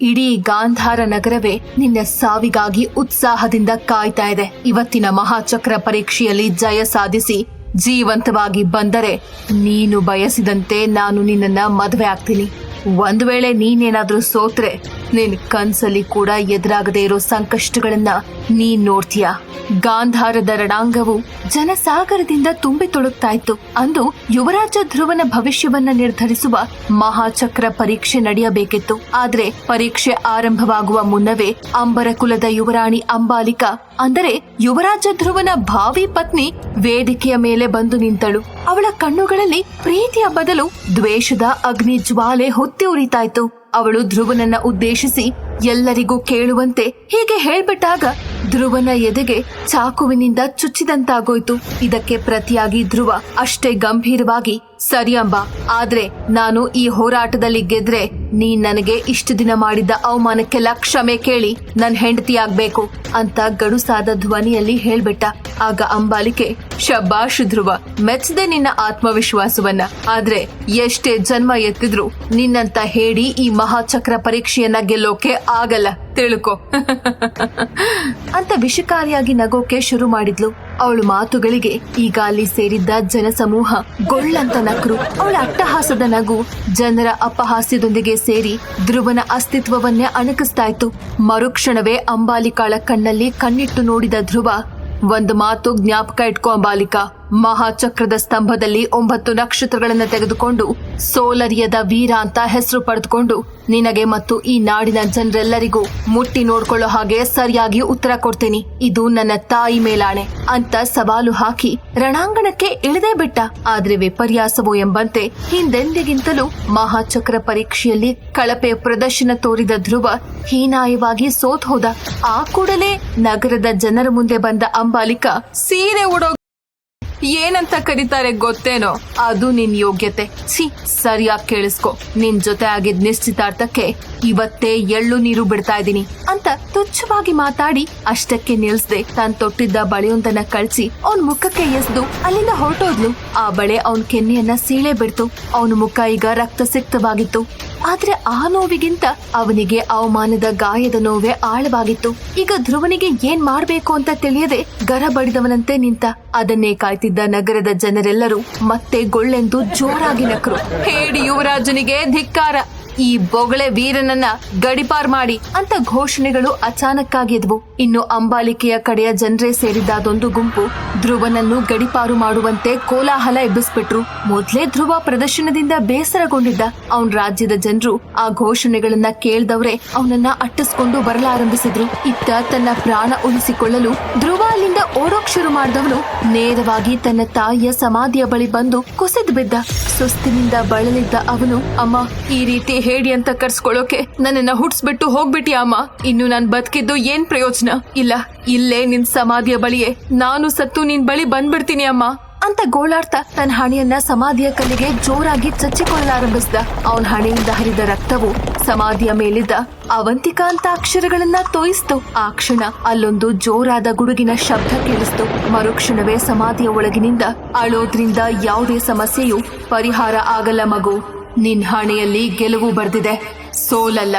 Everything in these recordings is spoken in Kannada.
ಇಡೀ ಗಾಂಧಾರ ನಗರವೇ ನಿನ್ನ ಸಾವಿಗಾಗಿ ಉತ್ಸಾಹದಿಂದ ಕಾಯ್ತಾ ಇದೆ. ಇವತ್ತಿನ ಮಹಾಚಕ್ರ ಪರೀಕ್ಷೆಯಲ್ಲಿ ಜಯ ಸಾಧಿಸಿ ಜೀವಂತವಾಗಿ ಬಂದರೆ ನೀನು ಬಯಸಿದಂತೆ ನಾನು ನಿನ್ನನ್ನ ಮದುವೆ ಆಗ್ತೀನಿ. ಒಂದ್ ವೇಳೆ ನೀನೇನಾದ್ರೂ ಸೋತ್ರೆ ನಿನ್ ಕನ್ಸಲ್ಲಿ ಕೂಡ ಎದುರಾಗದೇ ಇರೋ ಸಂಕಷ್ಟಗಳನ್ನ ನೀನ್ ನೋಡ್ತೀಯ? ಗಾಂಧಾರದ ರಣಾಂಗವು ಜನಸಾಗರದಿಂದ ತುಂಬಿ ತುಳುಕ್ತಾಯಿತು ಅಂದು ಯುವರಾಜ ಧ್ರುವನ ಭವಿಷ್ಯವನ್ನ ನಿರ್ಧರಿಸುವ ಮಹಾಚಕ್ರ ಪರೀಕ್ಷೆ ನಡೆಯಬೇಕಿತ್ತು. ಆದರೆ ಪರೀಕ್ಷೆ ಆರಂಭವಾಗುವ ಮುನ್ನವೇ ಅಂಬರ ಕುಲದ ಯುವರಾಣಿ ಅಂಬಾಲಿಕಾ, ಅಂದರೆ ಯುವರಾಜ ಧ್ರುವನ ಭಾವಿ ಪತ್ನಿ ವೇದಿಕೆಯ ಮೇಲೆ ಬಂದು ನಿಂತಳು. ಅವಳ ಕಣ್ಣುಗಳಲ್ಲಿ ಪ್ರೀತಿಯ ಬದಲು ದ್ವೇಷದ ಅಗ್ನಿ ಜ್ವಾಲೆ ಹೊತ್ತಿ ಉರಿತಾಯ್ತು. ಅವಳು ಧ್ರುವನನ್ನ ಉದ್ದೇಶಿಸಿ ಎಲ್ಲರಿಗೂ ಕೇಳುವಂತೆ ಹೀಗೆ ಹೇಳ್ಬಿಟ್ಟಾಗ ಧ್ರುವನ ಎದೆಗೆ ಚಾಕುವಿನಿಂದ ಚುಚ್ಚಿದಂತಾಗೋಯ್ತು. ಇದಕ್ಕೆ ಪ್ರತಿಯಾಗಿ ಧ್ರುವ ಅಷ್ಟೇ ಗಂಭೀರವಾಗಿ ಸರಿ ಅಂಬ ಆದ್ರೆ ನಾನು ಈ ಹೋರಾಟದಲ್ಲಿ ಗೆದ್ರೆ ನೀನ್ ನನಗೆ ಇಷ್ಟು ದಿನ ಮಾಡಿದ್ದ ಅವಮಾನಕ್ಕೆಲ್ಲ ಕ್ಷಮೆ ಕೇಳಿ, ನನ್ ಹೆಂಡತಿಯಾಗ್ಬೇಕು ಅಂತ ಗಡುಸಾದ ಧ್ವನಿಯಲ್ಲಿ ಹೇಳ್ಬಿಟ್ಟ. ಆಗ ಅಂಬಾಲಿಕೆ ಶಬಾಷ್ ಧ್ರುವ ಮೆಚ್ಚದೆ ನಿನ್ನ ಆತ್ಮವಿಶ್ವಾಸವನ್ನ. ಆದ್ರೆ ಎಷ್ಟೇ ಜನ್ಮ ಎತ್ತಿದ್ರು ನಿನ್ನಂತ ಹೇಳಿ ಈ ಮಹಾಚಕ್ರ ಪರೀಕ್ಷೆಯನ್ನ ಗೆಲ್ಲೋಕೆ ಆಗಲ್ಲ. ತಿಳ್ಕೊ. ಅಂತ ವಿಷಕಾರಿಯಾಗಿ ನಗೋಕೆ ಶುರು ಮಾಡಿದ್ಲು. ಅವಳು ಮಾತುಗಳಿಗೆ ಈಗ ಅಲ್ಲಿ ಸೇರಿದ್ದ ಜನಸಮೂಹ ಗೊಳ್ಳಂತ ನಕ್ರು. ಅವಳ ಅಟ್ಟಹಾಸದ ನಗು ಜನರ ಅಪಹಾಸ್ಯದೊಂದಿಗೆ ಸೇರಿ ಧ್ರುವನ ಅಸ್ತಿತ್ವವನ್ನೇ ಅಣಕಿಸ್ತಾ ಇತ್ತು ಮರುಕ್ಷಣವೇ ಅಂಬಾಲಿಕಾಳ ಕಣ್ಣಲ್ಲಿ ಕಣ್ಣಿಟ್ಟು ನೋಡಿದ ಧ್ರುವ, ಒಂದು ಮಾತು ಜ್ಞಾಪಕ ಇಟ್ಕೋ ಅಂಬಾಲಿಕಾ. ಮಹಾಚಕ್ರದ ಸ್ತಂಭದಲ್ಲಿ ಒಂಬತ್ತು ನಕ್ಷತ್ರಗಳನ್ನು ತೆಗೆದುಕೊಂಡು ಸೋಲರಿಯದ ವೀರ ಅಂತ ಹೆಸರು ಪಡೆದುಕೊಂಡು ನಿನಗೆ ಮತ್ತು ಈ ನಾಡಿನ ಜನರೆಲ್ಲರಿಗೂ ಮುಟ್ಟಿ ನೋಡ್ಕೊಳ್ಳೋ ಹಾಗೆ ಸರಿಯಾಗಿ ಉತ್ತರ ಕೊಡ್ತೀನಿ. ಇದು ನನ್ನ ತಾಯಿ ಮೇಲಾಣೆ ಅಂತ ಸವಾಲು ಹಾಕಿ ರಣಾಂಗಣಕ್ಕೆ ಇಳಿದೇ ಬಿಟ್ಟ. ಆದ್ರೆ ವಿಪರ್ಯಾಸವು ಎಂಬಂತೆ ಹಿಂದೆಂದಿಗಿಂತಲೂ ಮಹಾಚಕ್ರ ಪರೀಕ್ಷೆಯಲ್ಲಿ ಕಳಪೆ ಪ್ರದರ್ಶನ ತೋರಿದ ಧ್ರುವ ಹೀನಾಯವಾಗಿ ಸೋತ್ ಆ ಕೂಡಲೇ ನಗರದ ಜನರ ಮುಂದೆ ಬಂದ ಅಂಬಾಲಿಕ ಸೀರೆ ಉಡೋ ಏನಂತ ಕರೀತಾರೆ ಗೊತ್ತೇನೋ? ಅದು ನಿನ್ ಯೋಗ್ಯತೆ. ಸಿ ಸರಿಯಾಗಿ ಕೇಳಿಸ್ಕೊ. ನಿನ್ ಜೊತೆ ಆಗಿದ್ ನಿಶ್ಚಿತಾರ್ಥಕ್ಕೆ ಇವತ್ತೇ ಎಳ್ಳು ನೀರು ಬಿಡ್ತಾ ಇದ್ದೀನಿ ಅಂತ ತುಚ್ಛವಾಗಿ ಮಾತಾಡಿ ಅಷ್ಟಕ್ಕೆ ನಿಲ್ಸದೆ. ತನ್ ತೊಟ್ಟಿದ್ದ ಬಳೆಯೊಂದನ್ನ ಕಳ್ಸಿ ಅವನ್ ಮುಖಕ್ಕೆ ಎಸ್ದು. ಅಲ್ಲಿಂದ ಹೊರಟೋದ್ಲು. ಆ ಬಳೆ ಅವನ್ ಕೆನ್ನೆಯನ್ನ ಸೀಳೆ ಬಿಡ್ತು. ಅವನ ಮುಖ ಈಗ ರಕ್ತಸಿಕ್ತವಾಗಿತ್ತು. ಆದ್ರೆ ಆ ನೋವಿಗಿಂತ ಅವನಿಗೆ ಅವಮಾನದ ಗಾಯದ ನೋವೇ ಆಳವಾಗಿತ್ತು. ಈಗ ಧ್ರುವನಿಗೆ ಏನ್ ಮಾಡ್ಬೇಕು ಅಂತ ತಿಳಿಯದೆ ಗರ ಬಡಿದವನಂತೆ ನಿಂತ ಅದನ್ನೇ ಕಾಯ್ತಿದ್ದ ನಗರದ ಜನರೆಲ್ಲರೂ ಮತ್ತೆ ಗೊಳ್ಳೆಂದು ಜೋರಾಗಿ ನಕರು. ಹೇಳಿ ಯುವರಾಜನಿಗೆ ಧಿಕ್ಕಾರ. ಈ ಬೊಗಳೆ ವೀರನನ್ನ ಗಡಿಪಾರ್ ಮಾಡಿ ಅಂತ ಘೋಷಣೆಗಳು ಅಚಾನಕ್ಕಾಗಿದ್ವು ಇನ್ನು ಅಂಬಾಲಿಕೆಯ ಕಡೆಯ ಜನರೇ ಸೇರಿದ ಅದೊಂದು ಗುಂಪು ಧ್ರುವನನ್ನು ಗಡಿಪಾರು ಮಾಡುವಂತೆ ಕೋಲಾಹಲ ಎಬ್ಬಿಸ್ಬಿಟ್ರು. ಮೊದ್ಲೇ ಧ್ರುವ ಪ್ರದರ್ಶನದಿಂದ ಬೇಸರಗೊಂಡಿದ್ದ ಅವನ್ ರಾಜ್ಯದ ಜನರು ಆ ಘೋಷಣೆಗಳನ್ನ ಕೇಳ್ದವ್ರೆ ಅವನನ್ನ ಅಟ್ಟಿಸ್ಕೊಂಡು ಬರಲಾರಂಭಿಸಿದ್ರು. ಇತ್ತ ತನ್ನ ಪ್ರಾಣ ಉಳಿಸಿಕೊಳ್ಳಲು ಧ್ರುವ ಅಲ್ಲಿಂದ ಓಡೋಕ್ ಶುರು ಮಾಡಿದವನು ನೇರವಾಗಿ ತನ್ನ ತಾಯಿಯ ಸಮಾಧಿಯ ಬಳಿ ಬಂದು ಕುಸಿದು ಬಿದ್ದ. ಸುಸ್ತಿನಿಂದ ಬಳಲಿದ್ದ ಅವನು, ಅಮ್ಮ, ಈ ರೀತಿ ಹೇಳಿ ಅಂತ ಕರ್ಸ್ಕೊಳ್ಳೋಕೆ ನನ್ನನ್ನ ಹುಟ್ಸ್ಬಿಟ್ಟು ಹೋಗ್ಬಿಟ್ಟಿ ಅಮ್ಮ? ಇನ್ನು ನಾನ್ ಬದುಕಿದ್ದು ಏನ್ ಪ್ರಯೋಜನ? ಇಲ್ಲ, ಇಲ್ಲೇ ನಿನ್ ಸಮಾಧಿಯ ಬಳಿಯೇ. ನಾನು ಸತ್ತು ನಿನ್ ಬಳಿ ಬಂದ್ಬಿಡ್ತೀನಿ ಅಮ್ಮ. ಅಂತ ಗೋಳಾಡ್ತಾ ತನ್ನ ಹಣೆಯನ್ನ ಸಮಾಧಿಯ ಕಲ್ಲಿಗೆ ಜೋರಾಗಿ ಚಚ್ಚಿಕೊಳ್ಳಲಾರಂಭಿಸಿದ. ಅವನ ಹಣೆಯಿಂದ ಹರಿದ ರಕ್ತವು ಸಮಾಧಿಯ ಮೇಲಿದ್ದ ಅವಂತಿಕಾ ಅಂತ ಅಕ್ಷರಗಳನ್ನ ತೋಯಿಸ್ತು. ಆ ಕ್ಷಣ ಅಲ್ಲೊಂದು ಜೋರಾದ ಗುಡುಗಿನ ಶಬ್ದ ಕೇಳಿಸ್ತು. ಮರುಕ್ಷಣವೇ ಸಮಾಧಿಯ ಒಳಗಿನಿಂದ ಅಳೋದ್ರಿಂದ ಯಾವುದೇ ಸಮಸ್ಯೆಯು ಪರಿಹಾರ ಆಗಲ್ಲ ಮಗು. ನಿನ್ ಹಣೆಯಲ್ಲಿ ಗೆಲುವು ಬರ್ದಿದೆ. ಸೋಲಲ್ಲ.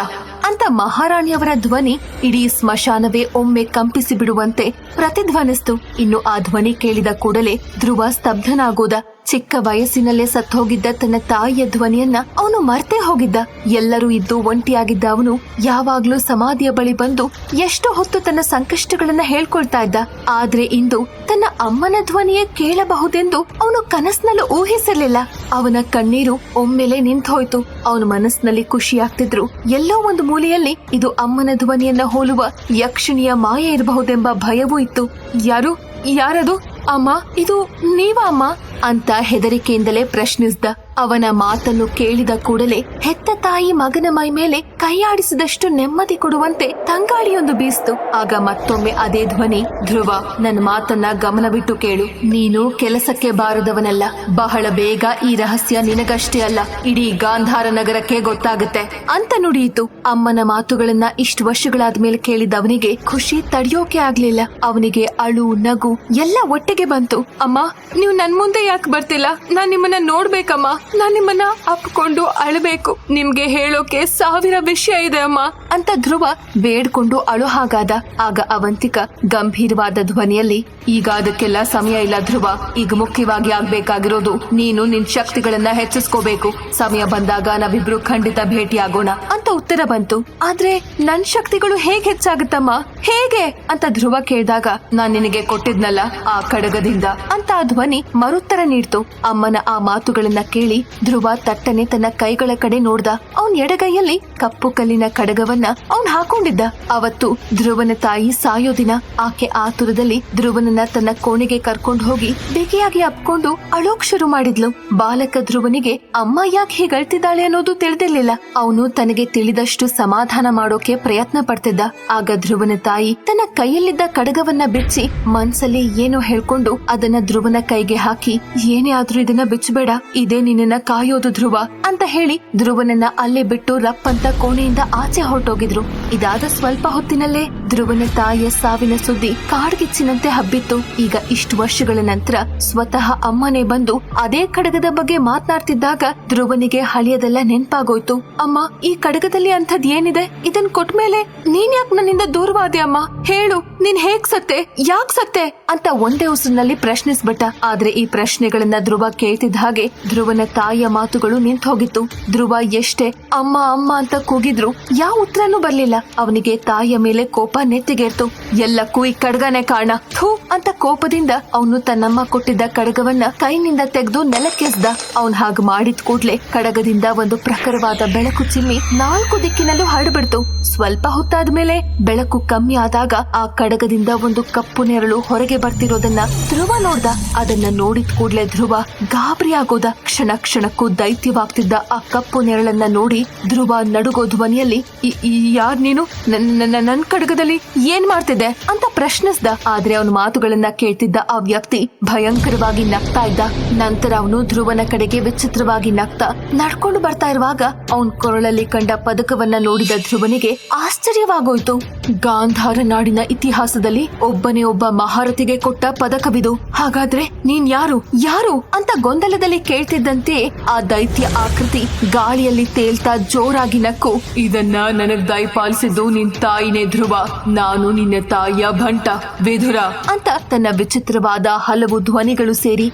ಅಂತ ಮಹಾರಾಣಿಯವರ ಧ್ವನಿ ಇಡೀ ಸ್ಮಶಾನವೇ ಒಮ್ಮೆ ಕಂಪಿಸಿ ಬಿಡುವಂತೆ ಪ್ರತಿಧ್ವನಿಸ್ತು. ಇನ್ನು ಆ ಧ್ವನಿ ಕೇಳಿದ ಕೂಡಲೇ ಧ್ರುವ ಸ್ತಬ್ಧನಾಗೋದ. ಚಿಕ್ಕ ವಯಸ್ಸಿನಲ್ಲೇ ಸತ್ತೋಗಿದ್ದ ತನ್ನ ತಾಯಿಯ ಧ್ವನಿಯನ್ನ ಅವನು ಮರ್ತೇ ಹೋಗಿದ್ದ. ಎಲ್ಲರೂ ಇದ್ದು ಒಂಟಿಯಾಗಿದ್ದ ಅವನು ಯಾವಾಗ್ಲೂ ಸಮಾಧಿಯ ಬಳಿ ಬಂದು ಎಷ್ಟು ಹೊತ್ತು ತನ್ನ ಸಂಕಷ್ಟಗಳನ್ನ ಹೇಳ್ಕೊಳ್ತಾ ಇದ್ದ. ಆದ್ರೆ ಇಂದು ತನ್ನ ಅಮ್ಮನ ಧ್ವನಿಯೇ ಕೇಳಬಹುದೆಂದು ಅವನು ಕನಸಿನಲ್ಲೂ ಊಹಿಸಲಿಲ್ಲ. ಅವನ ಕಣ್ಣೀರು ಒಮ್ಮೆಲೆ ನಿಂತೋಯ್ತು. ಅವನ ಮನಸ್ಸಿನಲ್ಲಿ ಖುಷಿಯಾಗ್ತಿದ್ರು ಎಲ್ಲೋ ಒಂದು ಮೂಲೆಯಲ್ಲಿ ಇದು ಅಮ್ಮನ ಧ್ವನಿಯನ್ನ ಹೋಲುವ ಯಕ್ಷಿಣಿಯ ಮಾಯ ಇರಬಹುದೆಂಬ ಭಯವೂ ಇತ್ತು. ಯಾರು? ಯಾರದು? ಅಮ್ಮ, ಇದು ನೀವಾ ಅಮ್ಮ? ಅಂತ ಹೆದರಿಕೆಯಿಂದಲೇ ಪ್ರಶ್ನಿಸಿದ ಅವನ ಮಾತನ್ನು ಕೇಳಿದ ಕೂಡಲೇ ಹೆತ್ತ ತಾಯಿ ಮಗನ ಮೈ ಮೇಲೆ ಕೈಯಾಡಿಸಿದಷ್ಟು ನೆಮ್ಮದಿ ಕೊಡುವಂತೆ ತಂಗಾಳಿಯೊಂದು ಬೀಸ್ತು. ಆಗ ಮತ್ತೊಮ್ಮೆ ಅದೇ ಧ್ವನಿ, ಧ್ರುವ, ನನ್ನ ಮಾತನ್ನ ಗಮನವಿಟ್ಟು ಕೇಳು. ನೀನು ಕೆಲಸಕ್ಕೆ ಬಾರದವನಲ್ಲ. ಬಹಳ ಬೇಗ ಈ ರಹಸ್ಯ ನಿನಗಷ್ಟೇ ಅಲ್ಲ. ಇಡೀ ಗಾಂಧಾರ ನಗರಕ್ಕೆ ಗೊತ್ತಾಗುತ್ತೆ. ಅಂತ ನುಡಿಯಿತು. ಅಮ್ಮನ ಮಾತುಗಳನ್ನ ಇಷ್ಟು ವರ್ಷಗಳಾದ್ಮೇಲೆ ಕೇಳಿದವನಿಗೆ ಖುಷಿ ತಡೆಯೋಕೆ ಆಗ್ಲಿಲ್ಲ. ಅವನಿಗೆ ಅಳು, ನಗು ಎಲ್ಲ ಒಟ್ಟಿಗೆ ಬಂತು. ಅಮ್ಮ, ನೀವು ನನ್ ಮುಂದೆ ಯಾಕೆ ಬರ್ತಿಲ್ಲ? ನಾನ್ ನಿಮ್ಮನ್ನ ನೋಡ್ಬೇಕಮ್ಮ. ನಾನ್ ನಿಮ್ಮನ್ನ ಅಪ್ಕೊಂಡು ಅಳಬೇಕು. ನಿಮ್ಗೆ ಹೇಳೋಕೆ ಸಾವಿರ ವಿಷಯ ಇದೆ ಅಮ್ಮ. ಅಂತ ಧ್ರುವ ಬೇಡ್ಕೊಂಡು ಅಳು ಹಾಗಾದ. ಆಗ ಅವಂತಿಕ ಗಂಭೀರವಾದ ಧ್ವನಿಯಲ್ಲಿ, ಈಗ ಅದಕ್ಕೆಲ್ಲ ಸಮಯ ಇಲ್ಲ ಧ್ರುವ, ಈಗ ಮುಖ್ಯವಾಗಿ ಆಗ್ಬೇಕಾಗಿರೋದು ನೀನು ನಿನ್ ಶಕ್ತಿಗಳನ್ನ ಹೆಚ್ಚಿಸ್ಕೋಬೇಕು. ಸಮಯ ಬಂದಾಗ ನಾವಿಬ್ರು ಖಂಡಿತ ಭೇಟಿಯಾಗೋಣ ಅಂತ ಉತ್ತರ ಬಂತು. ಆದ್ರೆ ನನ್ ಶಕ್ತಿಗಳು ಹೇಗ್ ಹೆಚ್ಚಾಗುತ್ತಮ್ಮ? ಹೇಗೆ? ಅಂತ ಧ್ರುವ ಕೇಳಿದಾಗ, ನಾನ್ ನಿನಗೆ ಕೊಟ್ಟಿದ್ನಲ್ಲ ಆ ಕಡಗದಿಂದ ಅಂತ ಆ ಧ್ವನಿ ಮರುತ್ತರ ನೀಡ್ತು. ಅಮ್ಮನ ಆ ಮಾತುಗಳನ್ನ ಕೇಳಿ ಧ್ರುವ ತಟ್ಟನೆ ತನ್ನ ಕೈಗಳ ಕಡೆ ನೋಡ್ದ. ಅವನ್ ಎಡಗೈಯಲ್ಲಿ ಕಪ್ಪು ಕಲ್ಲಿನ ಕಡಗವನ್ನ ಅವನ್ ಹಾಕೊಂಡಿದ್ದ. ಅವತ್ತು ಧ್ರುವನ ತಾಯಿ ಸಾಯೋ ದಿನ ಆಕೆ ಆತುರದಲ್ಲಿ ಧ್ರುವನನ್ನ ತನ್ನ ಕೋಣೆಗೆ ಕರ್ಕೊಂಡು ಹೋಗಿ ಬಿಗಿಯಾಗಿ ಅಪ್ಕೊಂಡು ಅಳೋಕ್ ಶುರು ಮಾಡಿದ್ಲು. ಬಾಲಕ ಧ್ರುವನಿಗೆ ಅಮ್ಮ ಯಾಕೆ ಹೀಗಳ್ತಿದ್ದಾಳೆ ಅನ್ನೋದು ತಿಳಿದಿರ್ಲಿಲ್ಲ. ಅವನು ತನಗೆ ತಿಳಿದಷ್ಟು ಸಮಾಧಾನ ಮಾಡೋಕೆ ಪ್ರಯತ್ನ ಪಡ್ತಿದ್ದ. ಆಗ ಧ್ರುವನ ತಾಯಿ ತನ್ನ ಕೈಯಲ್ಲಿದ್ದ ಕಡಗವನ್ನ ಬಿಚ್ಚಿ ಮನ್ಸಲ್ಲಿ ಏನೋ ಹೇಳ್ಕೊಂಡು ಅದನ್ನ ಧ್ರುವನ ಕೈಗೆ ಹಾಕಿ, ಏನೇ ಆದ್ರೂ ಇದನ್ನ ಬಿಚ್ಚಬೇಡ, ಇದೇ ನಿನ್ನ ಕಾಯೋದು ಧ್ರುವ ಅಂತ ಹೇಳಿ ಧ್ರುವನನ್ನ ಅಲ್ಲೇ ಬಿಟ್ಟು ರಪ್ ಅಂತ ಕೋಣೆಯಿಂದ ಆಚೆ ಹೊರಟೋಗಿದ್ರು. ಇದಾದ ಸ್ವಲ್ಪ ಹೊತ್ತಿನಲ್ಲೇ ಧ್ರುವನ ತಾಯಿಯ ಸಾವಿನ ಸುದ್ದಿ ಕಾಡ್ಗಿಚ್ಚಿನಂತೆ ಹಬ್ಬಿತ್ತು. ಈಗ ಇಷ್ಟು ವರ್ಷಗಳ ನಂತರ ಸ್ವತಃ ಅಮ್ಮನೇ ಬಂದು ಅದೇ ಕಡಗದ ಬಗ್ಗೆ ಮಾತನಾಡ್ತಿದ್ದಾಗ ಧ್ರುವನಿಗೆ ಹಳೆಯದೆಲ್ಲ ನೆನ್ಪಾಗೋಯ್ತು. ಅಮ್ಮ, ಈ ಕಡಗದಲ್ಲಿ ಅಂಥದ್ ಏನಿದೆ? ಇದನ್ ಕೊಟ್ಮೇಲೆ ನೀನ್ ಯಾಕೆ ನನ್ನಿಂದ ದೂರವಾದೆ ಅಮ್ಮ? ಹೇಳು, ನೀನ್ ಹೇಗ್ ಸತ್ತೆ? ಯಾಕ್ ಸತ್ತೆ? ಅಂತ ಒಂದೇ ಉಸಿರಿನಲ್ಲಿ ಪ್ರಶ್ನಿಸ್ಬಿಟ್ಟ. ಆದ್ರೆ ಈ ಪ್ರಶ್ನೆಗಳನ್ನ ಧ್ರುವ ಕೇಳ್ತಿದ್ದ ಹಾಗೆ ಧ್ರುವನ ತಾಯಿಯ ಮಾತುಗಳು ನಿಂತು ಹೋಗಿತ್ತು ಧ್ರುವ ಎಷ್ಟೇ, ಅಮ್ಮ ಅಮ್ಮ ಅಂತ ಕೂಗಿದ್ರು. ಯಾವ ಉತ್ತರನೂ ಬರ್ಲಿಲ್ಲ. ಅವನಿಗೆ ತಾಯಿಯ ಮೇಲೆ ಕೋಪ ನೆತ್ತಿಗೇರ್ತು. ಎಲ್ಲಕ್ಕೂ ಈ ಕಡ್ಗನೆ ಕಾರಣ. ಥೂ ಅಂತ ಕೋಪದಿಂದ ಅವನು ತನ್ನಮ್ಮ ಕೊಟ್ಟಿದ್ದ ಕಡಗವನ್ನ ಕೈನಿಂದ ತೆಗೆದು ನೆಲಕ್ಕೆಸ್ದ. ಅವನ್ ಹಾಗೆ ಮಾಡಿದ ಕೂಡ್ಲೆ ಕಡಗದಿಂದ ಒಂದು ಪ್ರಖರವಾದ ಬೆಳಕು ಚಿಮ್ಮಿ ನಾಲ್ಕು ದಿಕ್ಕಿನಲ್ಲೂ ಹರಡ್ಬಿಡ್ತು. ಸ್ವಲ್ಪ ಹೊತ್ತಾದ್ಮೇಲೆ ಬೆಳಕು ಕಮ್ಮಿ ಆದಾಗ ಆ ಕಡಗದಿಂದ ಒಂದು ಕಪ್ಪು ನೆರಳು ಹೊರಗೆ ಬರ್ತಿರೋದನ್ನ ಧ್ರುವ ನೋಡ್ದ. ಅದನ್ನ ನೋಡಿದ ಕೂಡ್ಲೆ ಧ್ರುವ ಗಾಬರಿ ಆಗೋದ. ಕ್ಷಣ ಕ್ಷಣಕ್ಕೂ ದೈತ್ಯವಾಗ್ತಿದ್ದ ಆ ಕಪ್ಪು ನೆರಳನ್ನ ನೋಡಿ ಧ್ರುವ ನಡುಗೋ ಧ್ವನಿಯಲ್ಲಿ, "ಈ- ಈ ಯಾರ್ ನೀನು? ನನ್ನ ನನ್ ಕಡಗದಲ್ಲಿ ಏನ್ ಮಾಡ್ತಿದ್ದೆ ಅಂತ ಪ್ರಶ್ನಿಸ್ದ. ಆದ್ರೆ ಅವನ ಮಾತುಗಳನ್ನ ಕೇಳ್ತಿದ್ದ ಆ ವ್ಯಕ್ತಿ ಭಯಂಕರವಾಗಿ ನಗ್ತಾ ಇದ್ದ. ನಂತರ ಅವನು ಧ್ರುವನ ಕಡೆಗೆ ವಿಚಿತ್ರವಾಗಿ ನಗ್ತಾ ನಡ್ಕೊಂಡು ಬರ್ತಾ ಇರುವಾಗ ಅವನ್ ಕೊರಳಲ್ಲಿ ಕಂಡ ಪದಕವನ್ನ ನೋಡಿದ ಧ್ರುವನಿಗೆ ಆಶ್ಚರ್ಯವಾಗೋಯ್ತು. ಗಾಂಧಾರ ನಾಡಿನ ಇತಿಹಾಸದಲ್ಲಿ ಒಬ್ಬನೇ ಒಬ್ಬ ಮಹಾರಥಿಗೆ ಕೊಟ್ಟ ಪದಕವಿದು. ಹಾಗಾದ್ರೆ ನೀನ್ ಯಾರು? ಯಾರು? ಅಂತ ಗೊಂದಲದಲ್ಲಿ ಕೇಳ್ತಿದ್ದಂತೆ ಆ ದೈತ್ಯ ಆಕೃತಿ ಗಾಳಿಯಲ್ಲಿ ತೇಲ್ತಾ ಜೋರಾಗಿ ನಕ್ಕು. ಇದನ್ನ ನನಗ್ ದಯಪಾಲಿಸಿದ್ದು ನಿನ್ ತಾಯಿನೇ ಧ್ರುವ. ನಾನು ನಿನ್ನ ತಾಯಿಯ ಭಂಟ. ವಿಧುರ. ಅಂತ ತನ್ನ ವಿಚಿತ್ರವಾದ ಹಲವು ಧ್ವನಿಗಳು ಸೇರಿ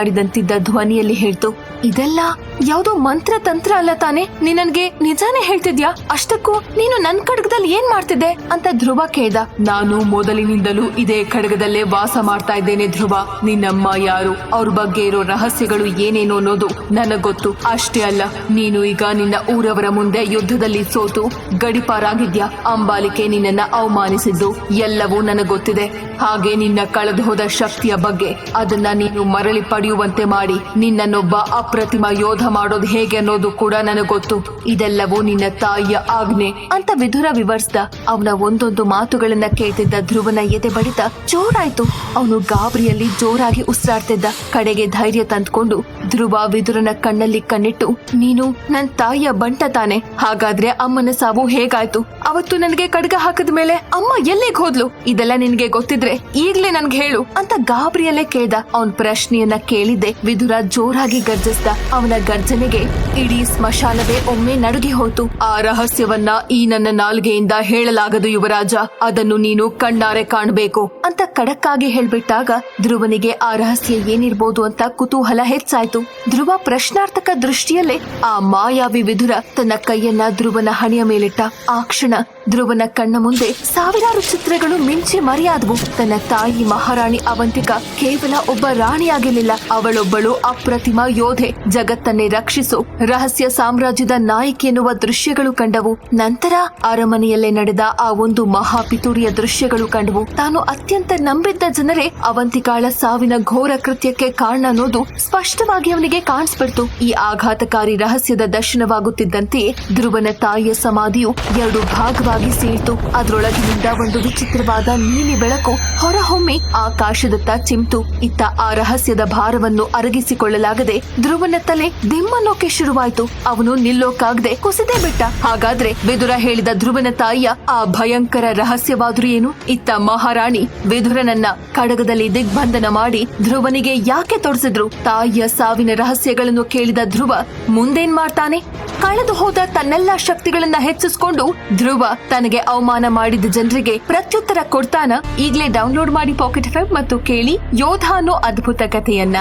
ಮಾತನಾಡಿದಂತಿದ್ದ ಧ್ವನಿಯಲ್ಲಿ ಹೇಳ್ತು, ಇದೆಲ್ಲ ಯಾವ್ದೋ ಮಂತ್ರ ತಂತ್ರ ಅಲ್ಲ ತಾನೆ? ನೀ ನನ್ಗೆ ನಿಜಾನೇ ಹೇಳ್ತಿದ್ಯಾ? ಅಷ್ಟಕ್ಕೂ ನೀನು ನನ್ ಕಡಗದಲ್ಲಿ ಏನ್ ಮಾಡ್ತಿದ್ದೆ? ಅಂತ ಧ್ರುವ ಕೇಳ್ದ. ನಾನು ಮೊದಲಿನಿಂದಲೂ ಇದೇ ಕಡಗದಲ್ಲೇ ವಾಸ ಮಾಡ್ತಾ ಇದ್ದೇನೆ ಧ್ರುವ. ನಿನ್ನಮ್ಮ ಯಾರು? ಅವ್ರ ಬಗ್ಗೆ ಇರೋ ರಹಸ್ಯಗಳು ಏನೇನು ಅನ್ನೋದು ನನಗ್ ಗೊತ್ತು. ಅಷ್ಟೇ ಅಲ್ಲ, ನೀನು ಈಗ ನಿನ್ನ ಊರವರ ಮುಂದೆ ಯುದ್ಧದಲ್ಲಿ ಸೋತು ಗಡಿಪಾರಾಗಿದ್ಯಾ? ಅಂಬಾಲಿಕೆ ನಿನ್ನನ್ನ ಅವಮಾನಿಸಿದ್ದು ಎಲ್ಲವೂ ನನಗ್ ಗೊತ್ತಿದೆ. ಹಾಗೆ ನಿನ್ನ ಕಳೆದು ಹೋದ ಶಕ್ತಿಯ ಬಗ್ಗೆ. ಅದನ್ನ ನೀನು ಮರಳಿ ಪಡೆಯುವಂತೆ ಮಾಡಿ ನಿನ್ನನ್ನೊಬ್ಬ ಅಪ್ರತಿಮ ಯೋಧ ಮಾಡೋದು ಹೇಗೆ ಅನ್ನೋದು ಕೂಡ ನನಗೆ ಗೊತ್ತು. ಇದೆಲ್ಲವೂ ನಿನ್ನ ತಾಯಿಯ ಆಜ್ಞೆ. ಅಂತ ವಿಧುರ ವಿವರಿಸ್ದ ಅವನ ಒಂದೊಂದು ಮಾತುಗಳನ್ನ ಕೇಳ್ತಿದ್ದ ಧ್ರುವನ ಎದೆ ಬಡಿತ ಜೋರಾಯ್ತು. ಅವನು ಗಾಬರಿಯಲ್ಲಿ ಜೋರಾಗಿ ಉಸಿರಾಡ್ತಿದ್ದ. ಕಡೆಗೆ ಧೈರ್ಯ ತಂದ್ಕೊಂಡು ಧ್ರುವ ವಿದುರನ ಕಣ್ಣಲ್ಲಿ ಕಣ್ಣಿಟ್ಟು, ನೀನು ನನ್ ತಾಯಿಯ ಬಂಟ ತಾನೆ. ಹಾಗಾದ್ರೆ ಅಮ್ಮನ ಸಾವು ಹೇಗಾಯ್ತು? ಅವತ್ತು ನನಗೆ ಕಡ್ಗ ಹಾಕದ ಮೇಲೆ ಅಮ್ಮ ಎಲ್ಲಿಗ್ ಹೋದ್ಲು? ಇದೆಲ್ಲ ನಿನ್ಗೆ ಗೊತ್ತಿದ್ರೆ ಈಗ್ಲೇ ನನ್ಗೆ ಹೇಳು. ಅಂತ ಗಾಬರಿಯಲ್ಲೇ ಕೇಳ್ದ ಅವನ್ ಪ್ರಶ್ನೆಯನ್ನ ಕೇಳಿದ್ದೆ ವಿದುರ ಜೋರಾಗಿ ಗರ್ಜಿಸ್ದ. ಅವನ ಗರ್ಜನೆಗೆ ಇಡೀ ಸ್ಮಶಾನವೇ ಒಮ್ಮೆ ನಡುಗಿ ಹೋತು. ಆ ರಹಸ್ಯವನ್ನ ಈ ನನ್ನ ನಾಲ್ಗೆಯಿಂದ ಹೇಳಲಾಗದು ಯುವರಾಜ. ಅದನ್ನು ನೀನು ಕಣ್ಣಾರೆ ಕಾಣಬೇಕು. ಅಂತ ಕಡಕ್ಕಾಗಿ ಹೇಳ್ಬಿಟ್ಟಾಗ ಧ್ರುವನಿಗೆ ಆ ರಹಸ್ಯ ಏನಿರ್ಬೋದು ಅಂತ ಕುತೂಹಲ ಹೆಚ್ಚಾಯ್ತು. ಧ್ರುವ ಪ್ರಶ್ನಾರ್ಥಕ ದೃಷ್ಟಿಯಲ್ಲೇ ಆ ಮಾಯಾವಿ ವಿಧುರ ತನ್ನ ಕೈಯನ್ನ ಧ್ರುವನ ಹಣೆಯ ಮೇಲಿಟ್ಟ. ಆ ಕ್ಷಣ ಧ್ರುವನ ಕಣ್ಣ ಮುಂದೆ ಸಾವಿರಾರು ಚಿತ್ರಗಳು ಮಿಂಚಿ ಮರೆಯಾದವು. ತನ್ನ ತಾಯಿ ಮಹಾರಾಣಿ ಅವಂತಿಕ ಕೇವಲ ಒಬ್ಬ ರಾಣಿಯಾಗಿರಲಿಲ್ಲ. ಅವಳೊಬ್ಬಳು ಅಪ್ರತಿಮ ಯೋಧೆ. ಜಗತ್ತನ್ನೇ ರಕ್ಷಿಸು. ರಹಸ್ಯ ಸಾಮ್ರಾಜ್ಯದ ನಾಯಕಿ ಎನ್ನುವ ದೃಶ್ಯಗಳು ಕಂಡವು. ನಂತರ ಅರಮನೆಯಲ್ಲೇ ನಡೆದ ಆ ಒಂದು ಮಹಾಪಿತೂರಿಯ ದೃಶ್ಯಗಳು ಕಂಡವು. ತಾನು ಅತ್ಯಂತ ನಂಬಿದ್ದ ಜನರೇ ಅವಂತಿಕಾಳ ಸಾವಿನ ಘೋರ ಕೃತ್ಯಕ್ಕೆ ಕಾರಣ ಅನ್ನೋದು ಸ್ಪಷ್ಟವಾಗಿ ಅವನಿಗೆ ಕಾಣಿಸ್ಬಿಡ್ತು. ಈ ಆಘಾತಕಾರಿ ರಹಸ್ಯದ ದರ್ಶನವಾಗುತ್ತಿದ್ದಂತೆಯೇ ಧ್ರುವನ ತಾಯಿಯ ಸಮಾಧಿಯು ಎರಡು ಭಾಗವಾಗಿ ಜೋರಾಗಿ ಸೀಳ್ತು. ಅದ್ರೊಳಗಿನಿಂದ ಒಂದು ವಿಚಿತ್ರವಾದ ನೀಲಿ ಬೆಳಕು ಹೊರಹೊಮ್ಮೆ ಆಕಾಶದತ್ತ ಚಿಮ್ತು. ಇತ್ತ ಆ ರಹಸ್ಯದ ಭಾರವನ್ನು ಅರಗಿಸಿಕೊಳ್ಳಲಾಗದೆ ಧ್ರುವನ ತಲೆ ದಿಮ್ಮನೋಕೆ ಶುರುವಾಯ್ತು. ಅವನು ನಿಲ್ಲೋಕಾಗದೆ ಕುಸಿದೇ ಬಿಟ್ಟ. ಹಾಗಾದ್ರೆ ವಿದುರ ಹೇಳಿದ ಧ್ರುವನ ತಾಯಿಯ ಆ ಭಯಂಕರ ರಹಸ್ಯವಾದರೂ ಏನು? ಇತ್ತ ಮಹಾರಾಣಿ ವಿಧುರನನ್ನ ಕಡಗದಲ್ಲಿ ದಿಗ್ಬಂಧನ ಮಾಡಿ ಧ್ರುವನಿಗೆ ಯಾಕೆ ತೊಡಸಿದ್ರು? ತಾಯಿಯ ಸಾವಿನ ರಹಸ್ಯಗಳನ್ನು ಕೇಳಿದ ಧ್ರುವ ಮುಂದೇನ್ ಮಾಡ್ತಾನೆ? ಕಳೆದು ಹೋದ ತನ್ನೆಲ್ಲ ಶಕ್ತಿಗಳನ್ನ ಹೆಚ್ಚಿಸಿಕೊಂಡು ಧ್ರುವ ತನಗೆ ಅವಮಾನ ಮಾಡಿದ ಜನರಿಗೆ ಪ್ರತ್ಯುತ್ತರ ಕೊಡ್ತಾನ, ಈಗಲೇ ಡೌನ್ಲೋಡ್ ಮಾಡಿ ಪಾಕೆಟ್ ಎಫ್ ಮತ್ತು ಕೇಳಿ ಯೋಧ ಅನ್ನೋ ಅದ್ಭುತ ಕಥೆಯನ್ನ.